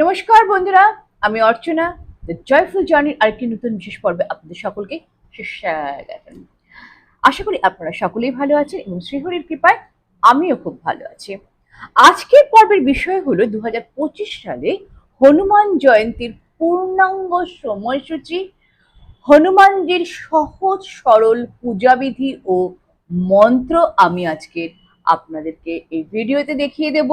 নমস্কার বন্ধুরা, আমি অর্চনা দ্য জয়ফুল জার্নির আরেকটি নতুন বিশেষ পর্বে আপনাদের সকলকে আশা করি আপনারা সকলেই ভালো আছেন এবং শ্রীহরির কৃপায় আমিও খুব ভালো আছি। আজকের পর্বের বিষয় হলো দু হাজার পঁচিশ সালে হনুমান জয়ন্তীর পূর্ণাঙ্গ সময়সূচি, হনুমানজির সহজ সরল পূজাবিধি ও মন্ত্র আমি আজকে আপনাদেরকে এই ভিডিওতে দেখিয়ে দেব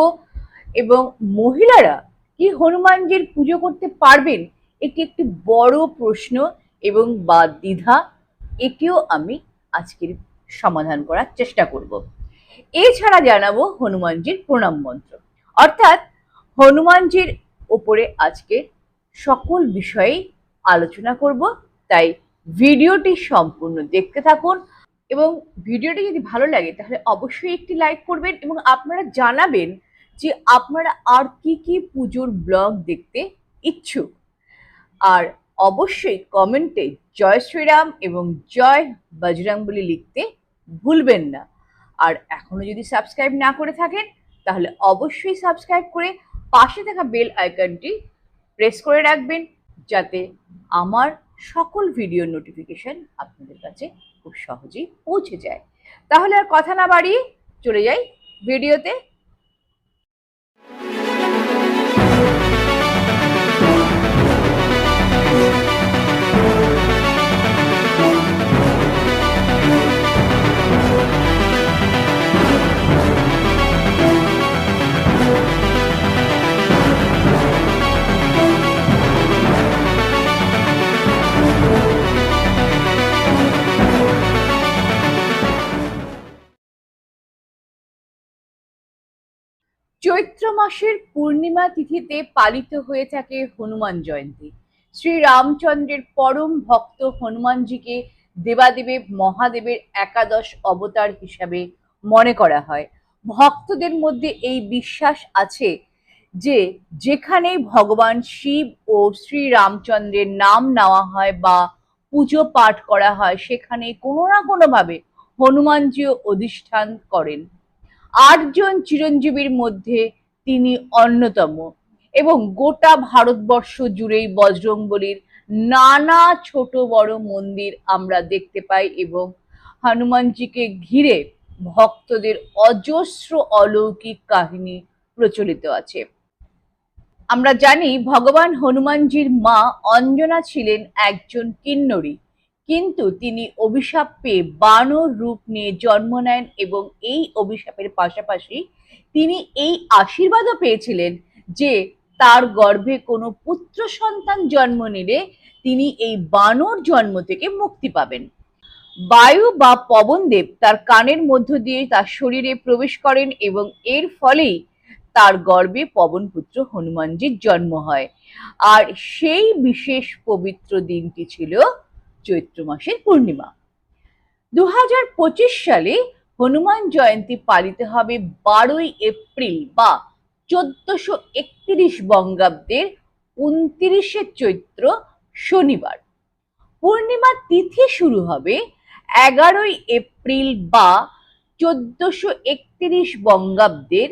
এবং মহিলারা কি হনুমানজির পুজো করতে পারবেন? এটি একটি বড় প্রশ্ন এবং বা দ্বিধা। এটিও আমি আজকের সমাধান করার চেষ্টা করব। এছাড়া জানাব হনুমানজির প্রণাম মন্ত্র। অর্থাৎ হনুমানজির ওপরে আজকে সকল বিষয়েই আলোচনা করব। তাই ভিডিওটি সম্পূর্ণ দেখতে থাকুন এবং ভিডিওটি যদি ভালো লাগে তাহলে অবশ্যই একটি লাইক করবেন এবং আপনারা জানাবেন যে আপনারা আর কি কি পুজোর ব্লগ দেখতে ইচ্ছুক। আর অবশ্যই কমেন্টে জয় শ্রীরাম এবং জয় বজরং বলে লিখতে ভুলবেন না। আর এখনও যদি সাবস্ক্রাইব না করে থাকেন, তাহলে অবশ্যই সাবস্ক্রাইব করে পাশে থাকা বেল আইকনটি প্রেস করে রাখবেন, যাতে আমার সকল ভিডিও নোটিফিকেশন আপনাদের কাছে খুব সহজেই পৌঁছে যায়। তাহলে আর কথা না বাড়িয়ে চলে যাই ভিডিওতে। চৈত্র মাসের পূর্ণিমা তিথিতে পালিত হয়ে থাকে হনুমান জয়ন্তী। শ্রী রামচন্দ্রের পরম ভক্ত হনুমানজিকে দেবাদেবের মহাদেবের একাদশ অবতার হিসাবে মনে করা হয়। ভক্তদের মধ্যে এই বিশ্বাস আছে যে, যেখানে ভগবান শিব ও শ্রী রামচন্দ্রের নাম নেওয়া হয় বা পুজো পাঠ করা হয়, সেখানে কোনো না কোনোভাবে হনুমানজিও অধিষ্ঠান করেন। আটজন চিরঞ্জীবীর মধ্যে তিনি অন্যতম এবং গোটা ভারতবর্ষ জুড়েই বজরংবলীর নানা ছোট বড় মন্দির আমরা দেখতে পাই এবং হনুমানজিকে ঘিরে ভক্তদের অজস্র অলৌকিক কাহিনী প্রচলিত আছে। আমরা জানি ভগবান হনুমানজির মা অঞ্জনা ছিলেন একজন কিন্নরী। কিন্তু তিনি অভিশাপ পেয়ে বানর রূপ নিয়ে জন্ম নেন এবং এই অভিশাপের পাশাপাশি তিনি এই আশীর্বাদও পেয়েছিলেন যে তার গর্ভে কোনো পুত্র সন্তান জন্ম নিলে তিনি এই বানর জন্ম থেকে মুক্তি পাবেন। বায়ু বা পবনদেব তার কানের মধ্য দিয়ে তার শরীরে প্রবেশ করেন এবং এর ফলেই তার গর্ভে পবনপুত্র হনুমানজির জন্ম হয়। আর সেই বিশেষ পবিত্র দিনটি ছিল চৈত্র মাসের পূর্ণিমা। দু হাজার পঁচিশ সালে হনুমান জয়ন্তী পালিত হবে বারোই এপ্রিল বা চোদ্দশো একত্রিশ বঙ্গাব্দের উনত্রিশে চৈত্র শনিবার। পূর্ণিমা তিথি শুরু হবে এগারোই এপ্রিল বা চোদ্দশো একত্রিশ বঙ্গাব্দের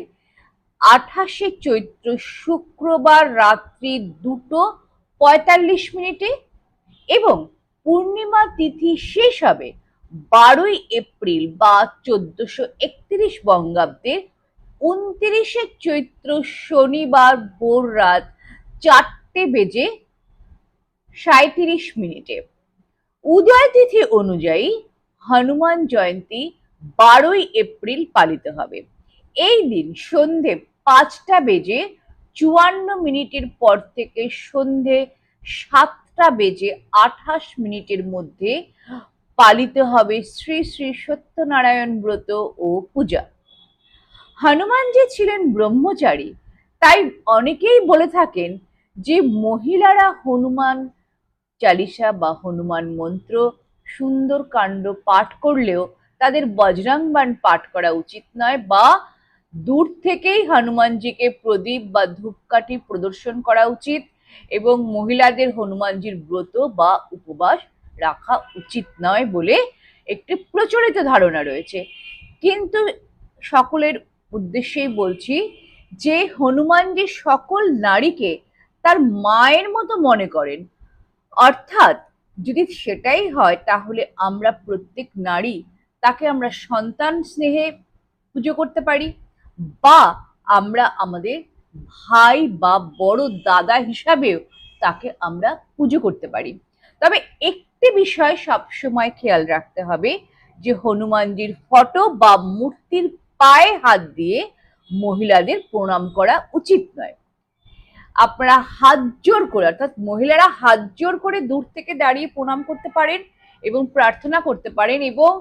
আঠাশে চৈত্র শুক্রবার রাত্রি দুটো পঁয়তাল্লিশ মিনিটে এবং পূর্ণিমা তিথি শেষ হবে বারোই এপ্রিল বা চোদ্দশো একত্রিশ বঙ্গাব্দের উনত্রিশে চৈত্র শনিবার ভোর রাত চারটে বেজে সাঁত্রিশ মিনিটে। উদয় তিথি অনুযায়ী হনুমান জয়ন্তী বারোই এপ্রিল পালিত হবে। এই দিন সন্ধে পাঁচটা বেজে চুয়ান্ন মিনিটের পর থেকে সন্ধে সাতটা বেজে আঠাশ মিনিটের মধ্যে পালিত হবে শ্রী শ্রী সত্যনারায়ণ ব্রত ও পূজা। হনুমানজি ছিলেন ব্রহ্মচারী, তাই অনেকেই বলে থাকেন যে মহিলারা হনুমান চালিসা বা হনুমান মন্ত্র, সুন্দর কাণ্ড পাঠ করলেও তাদের বজরাংবান পাঠ করা উচিত নয় বা দূর থেকেই হনুমানজিকে প্রদীপ বা ধূপকাঠি প্রদর্শন করা উচিত। এবং মহিলাদের হনুমানজির ব্রত বা উপবাস রাখা উচিত নয় বলে একটি প্রচলিত ধারণা রয়েছে। কিন্তু সকলের উদ্দেশ্যেই বলছি যে হনুমানজি সকল নারীকে তার মায়ের মতো মনে করেন, অর্থাৎ যদি সেটাই হয় তাহলে আমরা প্রত্যেক নারী তাকে আমরা সন্তান স্নেহে পুজো করতে পারি বা আমরা আমাদের ভাই বা বড় দাদা হিসাবেও তাকে আমরা পুজো করতে পারি। তবে একটি বিষয় সবসময় খেয়াল রাখতে হবে যে হনুমানজির ফটো বা মূর্তির পায়ে হাত দিয়ে মহিলাদের প্রণাম করা উচিত নয়। আপনারা হাত জোর করে, অর্থাৎ মহিলারা হাত জোর করে দূর থেকে দাঁড়িয়ে প্রণাম করতে পারেন এবং প্রার্থনা করতে পারেন এবং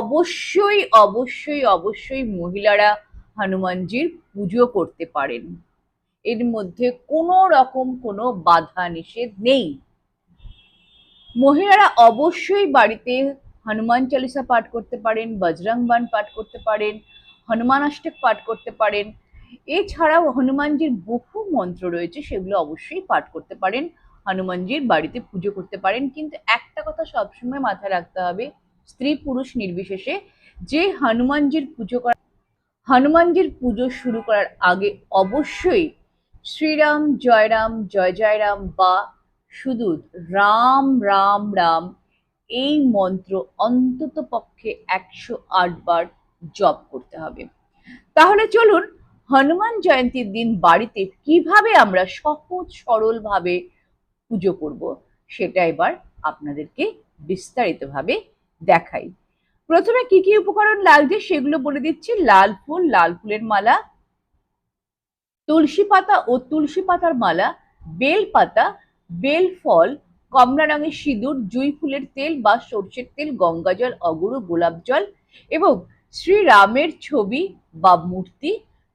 অবশ্যই অবশ্যই অবশ্যই মহিলারা হনুমানজির পুজো করতে পারেন। এর মধ্যে কোনো রকম কোনো বাধা নিষেধ নেই। মহিলারা অবশ্যই বাড়িতে হনুমান চালিসা পাঠ করতে পারেন, বজরং বান পাঠ করতে পারেন, হনুমান অষ্টক পাঠ করতে পারেন। এছাড়াও হনুমানজির বহু মন্ত্র রয়েছে, সেগুলো অবশ্যই পাঠ করতে পারেন। হনুমানজির বাড়িতে পুজো করতে পারেন। কিন্তু একটা কথা সবসময় মাথায় রাখতে হবে, স্ত্রী পুরুষ নির্বিশেষে যে হনুমানজির পুজো করা হনুমানজির পুজো শুরু করার আগে অবশ্যই শ্রীরাম, জয়রাম, জয় জয়রাম বা শুধু রাম রাম রাম এই মন্ত্র অন্তত পক্ষে একশো বার জপ করতে হবে। তাহলে চলুন হনুমান জয়ন্তীর দিন বাড়িতে কীভাবে আমরা সহজ সরলভাবে পুজো করব সেটা এবার আপনাদেরকে বিস্তারিতভাবে দেখাই। প্রথমে কি কি উপকরণ লাগছে সেগুলো বলে দিচ্ছি। লাল ফুল, লাল ফুলের মালা, তুলসী পাতা ও তুলসী পাতার মালা, বেল পাতা, বেল ফল, কমলা রঙের সিঁদুর, জুঁই ফুলের তেল বা সর্ষের তেল, গঙ্গা জল, অগুরু, গোলাপ জল এবং শ্রীরামের ছবি বা মূর্তি,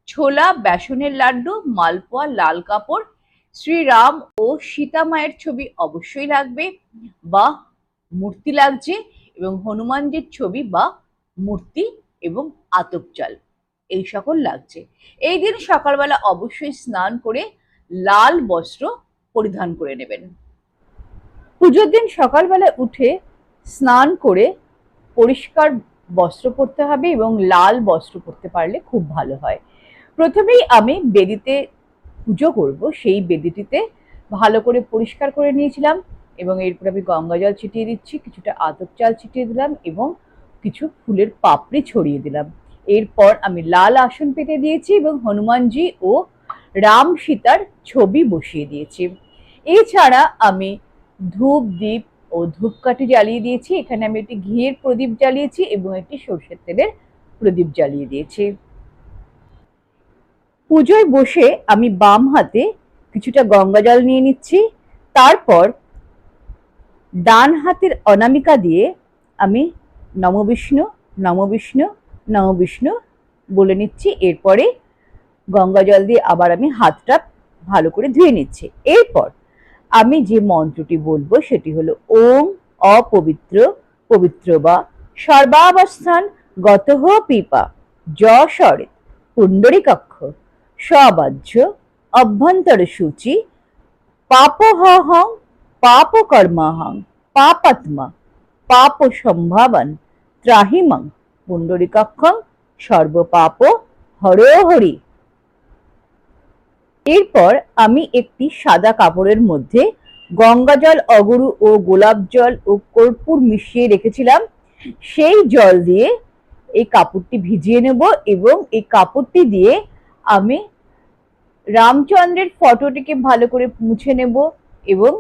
ছোলা, বেসনের লাড্ডু, মালপোয়া, লাল কাপড়, শ্রীরাম ও সীতা মায়ের ছবি অবশ্যই লাগবে বা মূর্তি লাগছে। এবং হনুমানজির ছবি বা মূর্তি এবং আতপ চাল এই সকল লাগছে। এই দিন সকালবেলা অবশ্যই স্নান করে লাল বস্ত্র পরিধান করে নেবেন। পুজোর দিন সকালবেলা উঠে স্নান করে পরিষ্কার বস্ত্র পরতে হবে এবং লাল বস্ত্র পরতে পারলে খুব ভালো হয়। প্রথমেই আমি বেদিতে পুজো করব। সেই বেদিটিতে ভালো করে পরিষ্কার করে নিয়েছিলাম। এবং এরপর আমি গঙ্গা জল ছিটিয়ে দিচ্ছি, কিছুটা আতপ চাল ছিটিয়ে দিলাম এবং কিছু ফুলের পাপড়ি ছড়িয়ে দিলাম। এরপর আমি লাল আসন পেতে দিয়েছি এবং হনুমানজি ও রাম সীতার ছবি বসিয়ে দিয়েছি। এছাড়া আমি ধূপ দ্বীপ ও ধূপকাঠি জ্বালিয়ে দিয়েছি। এখানে আমি একটি ঘিয়ের প্রদীপ জ্বালিয়েছি এবং একটি সর্ষের তেলের প্রদীপ জ্বালিয়ে দিয়েছি। পুজোয় বসে আমি বাম হাতে কিছুটা গঙ্গা জল নিয়ে নিচ্ছি। তারপর ডান হাতের অনামিকা দিয়ে আমি নমবিষ্ণু নমবিষ্ণু নমবিষ্ণু বলে নিচ্ছি। এরপরে গঙ্গা জল দিয়ে আবার আমি হাতটা ভালো করে ধুয়ে নিচ্ছি। এরপর আমি যে মন্ত্রটি বলব সেটি হলো, ওম অপবিত্র, পবিত্র বা সর্বাবস্থান গতহ পিপা, যশরে পুণ্ডরীকক্ষ স্ববাহ্য অভ্যন্তর সূচি পাপহং পাপকর্মাহং পাপাত্মা পাপ সম্ভাবন ত্রাহিমং পুণ্ডরীকক্ষং সর্বপাপ হরি এরপর আমি একটি সাদা কাপড়ের মধ্যে গঙ্গা জল অগুরু ও গোলাপ জল ও কর্পূর মিশিয়ে রেখেছিলাম। সেই জল দিয়ে এই কাপড়টি ভিজিয়ে নেব এবং এই কাপড়টি দিয়ে আমি রামচন্দ্রের ফটোটিকে ভালো করে মুছে নেব এবং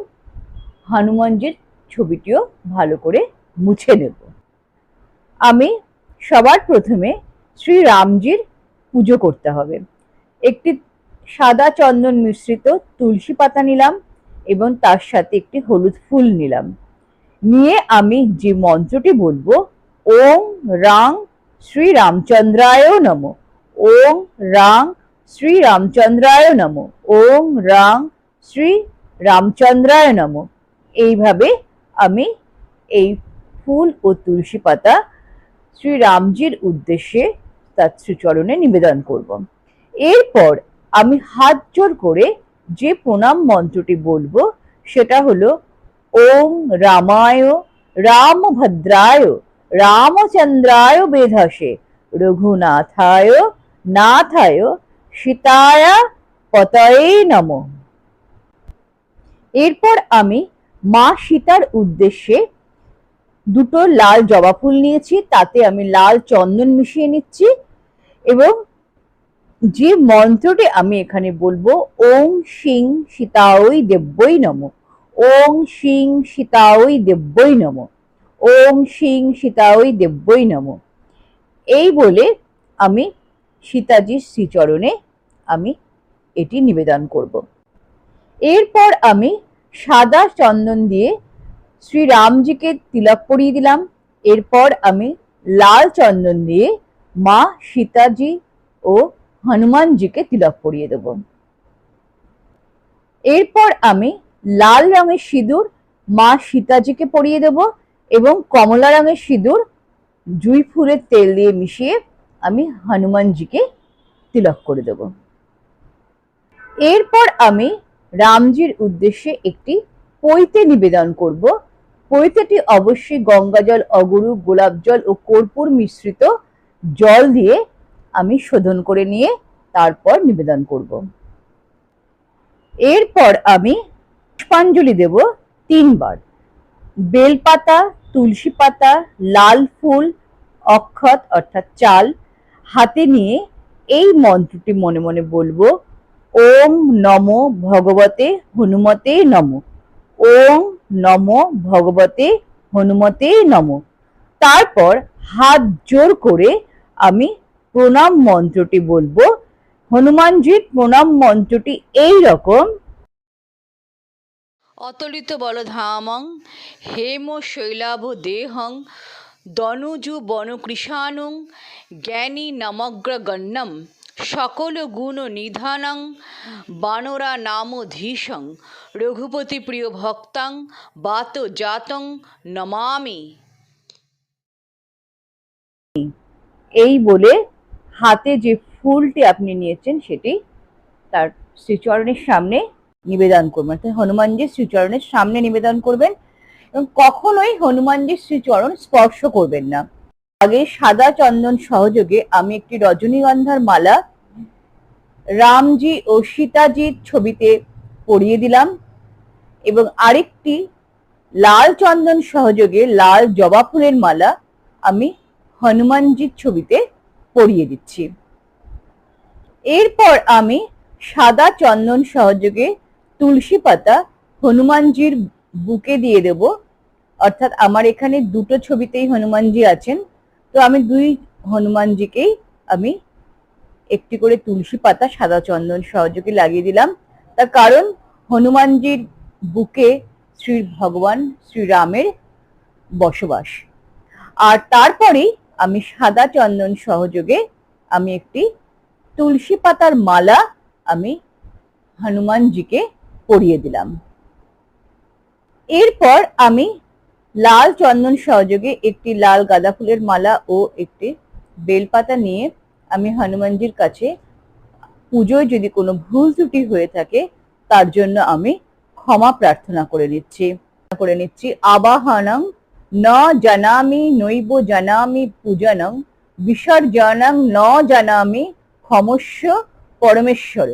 হনুমানজির ছবিটিও ভালো করে মুছে নেব। আমি সবার প্রথমে শ্রী রামজির পুজো করতে হবে। একটি সাদা চন্দন মিশ্রিত তুলসী পাতা নিলাম এবং তার সাথে একটি হলুদ ফুল নিলাম। নিয়ে আমি যে মন্ত্রটি বলব ওম রাং শ্রী রামচন্দ্রায় নম। ওম রাং শ্রী রামচন্দ্রায় নম। ওম রাং শ্রী রামচন্দ্রায় নম। এইভাবে আমি এই ফুল ও তুলসী পাতা শ্রী রামজির উদ্দেশ্যে তার শ্রীচরণে নিবেদন করব। এরপর আমি হাত জোর করে যে প্রণাম মন্ত্রটি বলব, সেটা হলো, ওম রামায়, রামভদ্রায়, রামচন্দ্রায় বেধসে, রঘুনাথায়, নাথায়, সীতায় পতয়ে নম। এরপর আমি মা সীতার উদ্দেশ্যে দুটো লাল জবা ফুল নিয়েছি, তাতে আমি লাল চন্দন মিশিয়ে নিচ্ছি এবং যে মন্ত্রটি আমি এখানে বলব, ওং শিং সীতাওই দেব্যই নম। ওং শিং সীতাওই দেব্যই নম। ওং শিং সীতাওই দেব্যই নম। এই বলে আমি সীতাজির শ্রীচরণে আমি এটি নিবেদন করব। এরপর আমি সাদা চন্দন দিয়ে শ্রী রামজিকে তিলক পরিয়ে দিলাম। এরপর আমি লাল চন্দন দিয়ে মা সীতাজি ও হনুমানজিকে তিলক পরিয়ে দেব। এরপর আমি লাল রঙের সিঁদুর মা সীতাজিকে পরিয়ে দেব এবং কমলা রঙের সিঁদুর জুই ফুলের তেল দিয়ে মিশিয়ে আমি হনুমানজিকে তিলক করে দেব। এরপর আমি রামজির উদ্দেশ্যে একটি পৈতে নিবেদন করব। পৈতেটি অবশ্যই গঙ্গা জল অগুরু গোলাপ জল ও কর্পূর মিশ্রিত জল দিয়ে আমি শোধন করে নিয়ে তারপর নিবেদন করব। এরপর আমি পুষ্পাঞ্জলি দেব তিনবার। বেলপাতা, তুলসী পাতা, লাল ফুল, অক্ষত অর্থাৎ চাল হাতে নিয়ে এই মন্ত্রটি মনে মনে বলব ওম নম ভগবতে হনুমতে নম। ওম নম ভগবতে হনুমতে নম। তারপর হাত জোর করে আমি প্রণাম মন্ত্রটি বলব। হনুমানজির প্রণাম মন্ত্রটি এই রকম। অতলিত বলধামং, হেম শৈলাভ দেহং, দনুজু বনকৃষাণুং, জ্ঞানী নমগ্রগণ্যম সকল গুণ নিধানং, বানরা ধীশং, রঘুপতি প্রিয় ভক্তাং, বাত জাতং নমামি। এই বলে হাতে যে ফুলটি আপনি নিয়েছেন সেটি তার শ্রীচরণের সামনে নিবেদন করবেন। অর্থাৎ হনুমানজির শ্রীচরণের সামনে নিবেদন করবেন এবং কখনোই হনুমানজির শ্রীচরণ স্পর্শ করবেন না। আগে সাদা চন্দন সহযোগে আমি একটি রজনীগন্ধার মালা রামজি ও সীতাজির ছবিতে পরিয়ে দিলাম এবং আরেকটি লাল চন্দন সহযোগে লাল জবা ফুলের মালা আমি হনুমানজির ছবিতে পরিয়ে দিচ্ছি। এরপর আমি সাদা চন্দন সহযোগে তুলসী পাতা হনুমানজির বুকে দিয়ে দেব। অর্থাৎ আমার এখানে দুটো ছবিতেই হনুমানজি আছেন। তো আমি দুই হনুমানজিকেই আমি একটি করে তুলসী পাতা, সাদা চন্দন সহযোগে লাগিয়ে দিলাম। তার কারণ হনুমানজির বুকে শ্রী ভগবান শ্রীরামের বসবাস। আর তারপরেই আমি সাদা চন্দন সহযোগে আমি একটি তুলসী পাতার মালা আমি হনুমানজিকে পরিয়ে দিলাম। এরপর আমি লাল চন্দন সহযোগে একটি লাল গাঁদা ফুলের মালা ও একটি বেলপাতা নিয়ে আমি হনুমানজির কাছে পুজোয় যদি কোনো ভুল ত্রুটি হয়ে থাকে, তার জন্য আমি ক্ষমা প্রার্থনা করে নিচ্ছি। করে নিচ্ছি, আবাহনং ন জানামি নৈব জানামি পূজনং বিসর্জনং ন জানামি ক্ষমস্য পরমেশ্বর।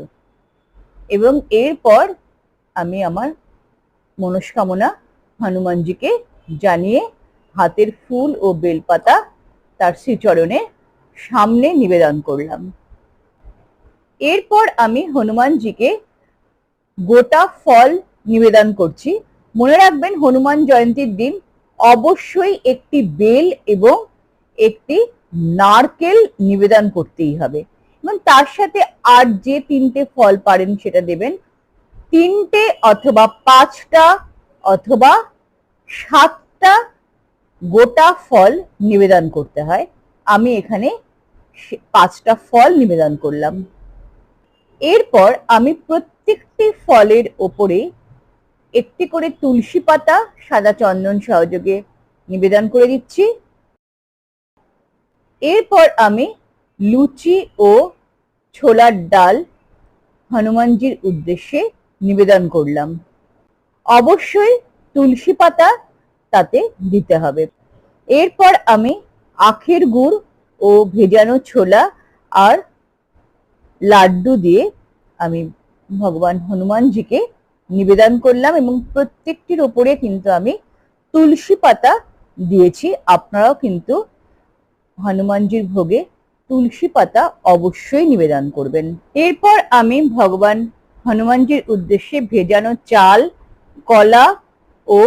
এবং এরপর আমি আমার মনস্কামনা হনুমানজিকে জানিয়ে হাতের ফুল ও বেলপাতা তার শ্রীচরণে সামনে নিবেদন করলাম। এরপর আমি হনুমানজিকে গোটা ফল নিবেদন করছি। মনে রাখবেন, হনুমান জয়ন্তীর দিন অবশ্যই একটি বেল এবং একটি নারকেল নিবেদন করতেই হবে। এবং তার সাথে আর যে তিনটে ফল পারেন সেটা দেবেন। তিনটে অথবা পাঁচটা অথবা সাতটা গোটা ফল নিবেদন করতে হয়। আমি এখানে পাঁচটা ফল নিবেদন করলাম। এরপর আমি প্রত্যেকটি ফলের ওপরে একটি করে তুলসী পাতা, সাদা চন্দন সহযোগে নিবেদন করে দিচ্ছি। এরপর আমি লুচি ও ছোলার ডাল হনুমানজির উদ্দেশ্যে নিবেদন করলাম। অবশ্যই তুলসী পাতা তাতে দিতে হবে। এরপর আমি আখের গুড় ও ভেজানো ছোলা আর লাড্ডু দিয়ে আমি ভগবান হনুমানজিকে নিবেদন করলাম এবং প্রত্যেকটির ওপরে কিন্তু আমি তুলসী পাতা দিয়েছি। আপনারাও কিন্তু হনুমানজির ভোগে তুলসী পাতা অবশ্যই নিবেদন করবেন। এরপর আমি ভগবান হনুমানজির উদ্দেশ্যে ভেজানো চাল, কলা ও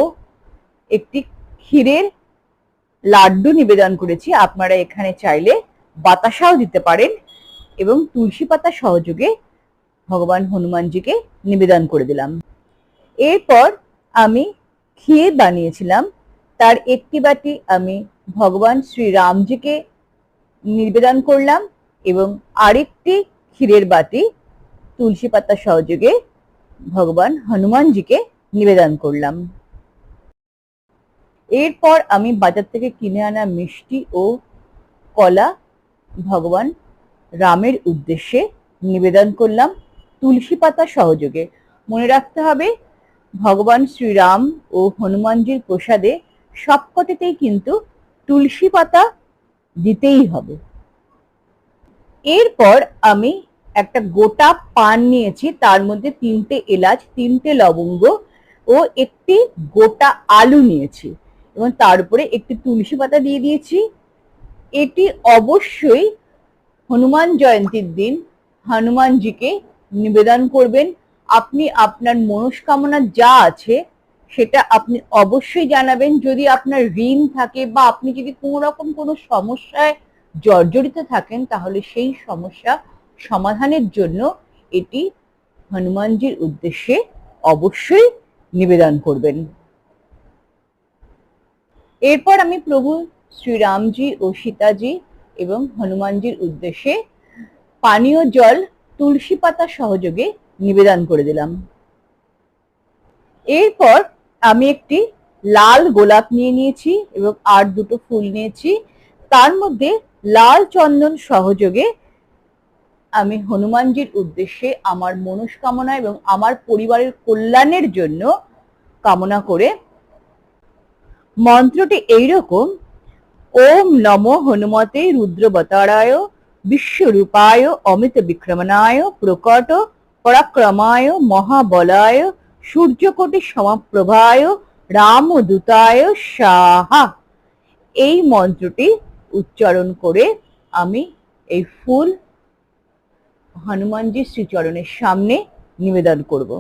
একটি ক্ষীরের লাড্ডু নিবেদন করেছি। আপনারা এখানে চাইলে বাতাসাও দিতে পারেন এবং তুলসী পাতা সহযোগে ভগবান হনুমানজিকে নিবেদন করে দিলাম। এরপর আমি ক্ষীর বানিয়েছিলাম। তার একটি বাটি আমি ভগবান শ্রী রামজিকে নিবেদন করলাম এবং আরেকটি ক্ষীরের বাটি তুলসী পাতা সহযোগে ভগবান হনুমানজিকে নিবেদন করলাম। এরপর আমি বাজার থেকে কিনে আনা মিষ্টি ও কলা ভগবান রামের উদ্দেশ্যে নিবেদন করলাম তুলসী পাতা সহযোগে। মনে রাখতে হবে, ভগবান শ্রীরাম ও হনুমানজির প্রসাদে সবকটিতেই কিন্তু তুলসী পাতা দিতেই হবে। এরপর আমি একটা গোটা পান নিয়েছি, তার মধ্যে তিনটে এলাচ, তিনটে লবঙ্গ ও একটি গোটা আলু নিয়েছি। এবং তার উপরে একটি তুলসী পাতা দিয়ে দিয়েছি। এটি অবশ্যই হনুমান জয়ন্তীর দিন হনুমানজিকে নিবেদন করবেন। আপনি আপনার মনস্কামনা যা আছে সেটা আপনি অবশ্যই জানাবেন। যদি আপনার ঋণ থাকে বা আপনি যদি কোনো রকম কোনো সমস্যায় জর্জরিত থাকেন, তাহলে সেই সমস্যা সমাধানের জন্য এটি হনুমানজির উদ্দেশ্যে অবশ্যই নিবেদন করবেন। এরপর আমি প্রভু শ্রীরামজি ও সীতাজি এবং হনুমানজির উদ্দেশ্যে পানীয় জল, তুলসী পাতা সহযোগে নিবেদন করে দিলাম। এরপর আমি একটি লাল গোলাপ নিয়ে নিয়েছি এবং আর দুটো ফুল নিয়েছি। তার মধ্যে লাল চন্দন সহযোগে আমি হনুমানজির উদ্দেশ্যে আমার মনস্কামনা এবং আমার পরিবারের কল্যাণের জন্য কামনা করে মন্ত্রটি এইরকম, ওম নম হনুমতে রুদ্রবতারায়, বিশ্বরূপায় অমিত বিক্রমণায় প্রকট পরাক্রমায় মহাবলায়, সূর্যকোটি সমাপ্রভায়, রামদূতায় সাহা। এই মন্ত্রটি উচ্চারণ করে আমি এই ফুল হনুমানজির শ্রীচরণের সামনে নিবেদন করব।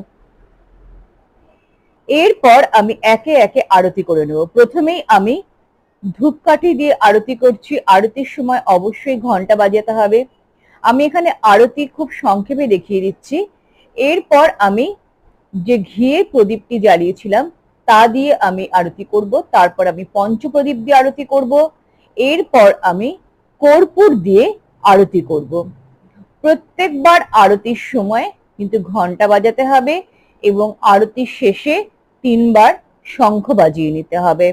এরপর আমি একে একে আরতি করে নেব। প্রথমেই আমি ধূপকাঠি দিয়ে আরতি করছি। আরতির সময় অবশ্যই ঘণ্টা বাজাতে হবে। আমি এখানে আরতি খুব সংক্ষেপে দেখিয়ে দিচ্ছি। এরপর আমি যে ঘিয়ে প্রদীপটি জ্বালিয়েছিলাম, তা দিয়ে আমি আরতি করব। তারপর আমি পঞ্চপ্রদীপ দিয়ে আরতি করব। এরপর আমি কর্পূর দিয়ে আরতি করব। প্রত্যেকবার আরতির সময় কিন্তু ঘণ্টা বাজাতে হবে এবং আরতির শেষে তিনবার শঙ্খ বাজিয়ে নিতে হবে।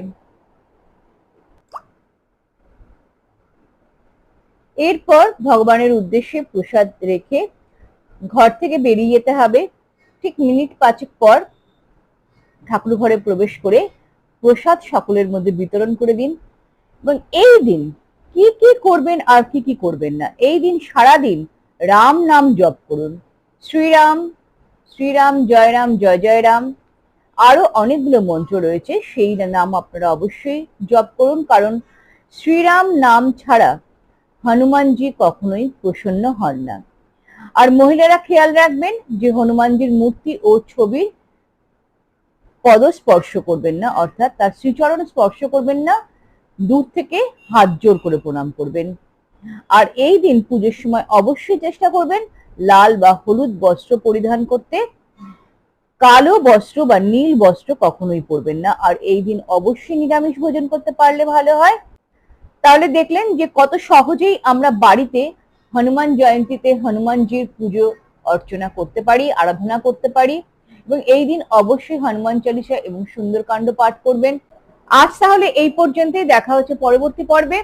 এরপর ভগবানের উদ্দেশ্যে প্রসাদ রেখে ঘর থেকে বেরিয়ে যেতে হবে। ঠিক মিনিট পাঁচেক পর ঠাকুর ঘরে প্রবেশ করে প্রসাদ সকলের মধ্যে বিতরণ করে দিন। এবং এই দিন কি কি করবেন আর কি কি করবেন না, এই দিন সারা দিন রাম নাম জপ করুন। শ্রীরাম শ্রীরাম জয় রাম জয় জয় রাম আরও অনেকগুলো মন্ত্র রয়েছে, সেই নাম আপনারা অবশ্যই জপ করুন। কারণ শ্রীরাম নাম ছাড়া হনুমানজি কখনোই প্রসন্ন হন না। আর মহিলারা খেয়াল রাখবেন যে হনুমানজির মূর্তি ও ছবির পদ স্পর্শ করবেন না, অর্থাৎ তার শ্রীচরণ স্পর্শ করবেন না, দূর থেকে হাত জোর করে প্রণাম করবেন। আর এই দিন পুজোর সময় অবশ্যই চেষ্টা করবেন লাল বা হলুদ বস্ত্র পরিধান করতে। কালো বস্ত্র বা নীল বস্ত্র কখনোই পরবেন না। আর এই দিন অবশ্যই নিরামিষ ভোজন করতে পারলে ভালো হয়। তাহলে দেখলেন যে কত সহজেই আমরা বাড়িতে হনুমান জয়ন্তীতে হনুমানজির পুজো অর্চনা করতে পারি, আরাধনা করতে পারি এবং এই দিন অবশ্যই হনুমান চালিসা এবং সুন্দরকাণ্ড পাঠ করবেন। আজ তাহলে এই পর্যন্তই। দেখা হচ্ছে পরবর্তী পর্বে।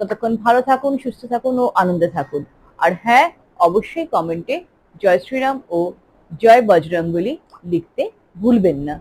ততক্ষণ ভালো থাকুন, সুস্থ থাকুন ও আনন্দে থাকুন। আর হ্যাঁ অবশ্যই কমেন্টে জয় শ্রীরাম ও জয় বজরঙ্গলি লিখতে ভুলবেন না।